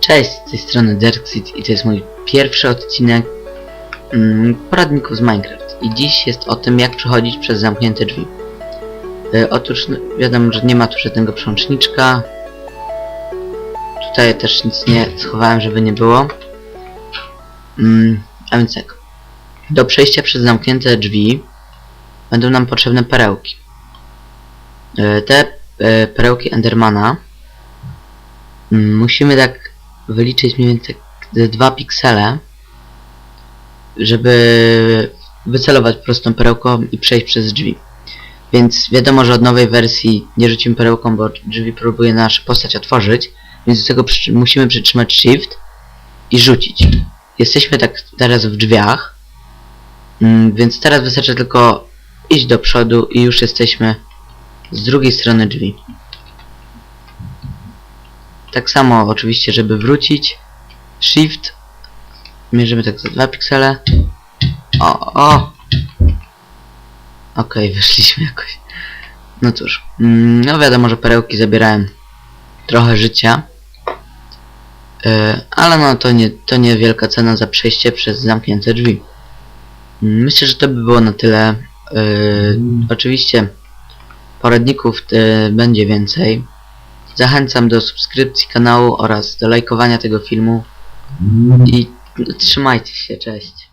Cześć, z tej strony Derxit i to jest mój pierwszy odcinek mm, poradników z Minecraft. I dziś jest o tym, jak przechodzić przez zamknięte drzwi. E, otóż no, wiadomo, że nie ma tu żadnego przełączniczka. Tutaj też nic nie schowałem, żeby nie było. Mm, a więc tak. Do przejścia przez zamknięte drzwi będą nam potrzebne perełki. E, te e, perełki Endermana mm, musimy tak wyliczyć mniej więcej te dwa piksele, żeby wycelować prostą perełką i przejść przez drzwi. Więc wiadomo, że od nowej wersji nie rzucimy perełką, bo drzwi próbuje nasza postać otworzyć, więc do tego przy, musimy przytrzymać shift i rzucić. Jesteśmy tak teraz w drzwiach, mm, więc teraz wystarczy tylko iść do przodu i już jesteśmy z drugiej strony drzwi. Tak samo oczywiście, żeby wrócić. Shift. Mierzymy tak za dwa piksele. O, o! Okej, wyszliśmy jakoś. No cóż. Mm, No wiadomo, że perełki zabierałem trochę życia. Yy, ale no to nie, to nie wielka cena za przejście przez zamknięte drzwi. Mm, Myślę, że to by było na tyle. Yy, oczywiście poradników yy, będzie więcej. Zachęcam do subskrypcji kanału oraz do lajkowania tego filmu i trzymajcie się, cześć.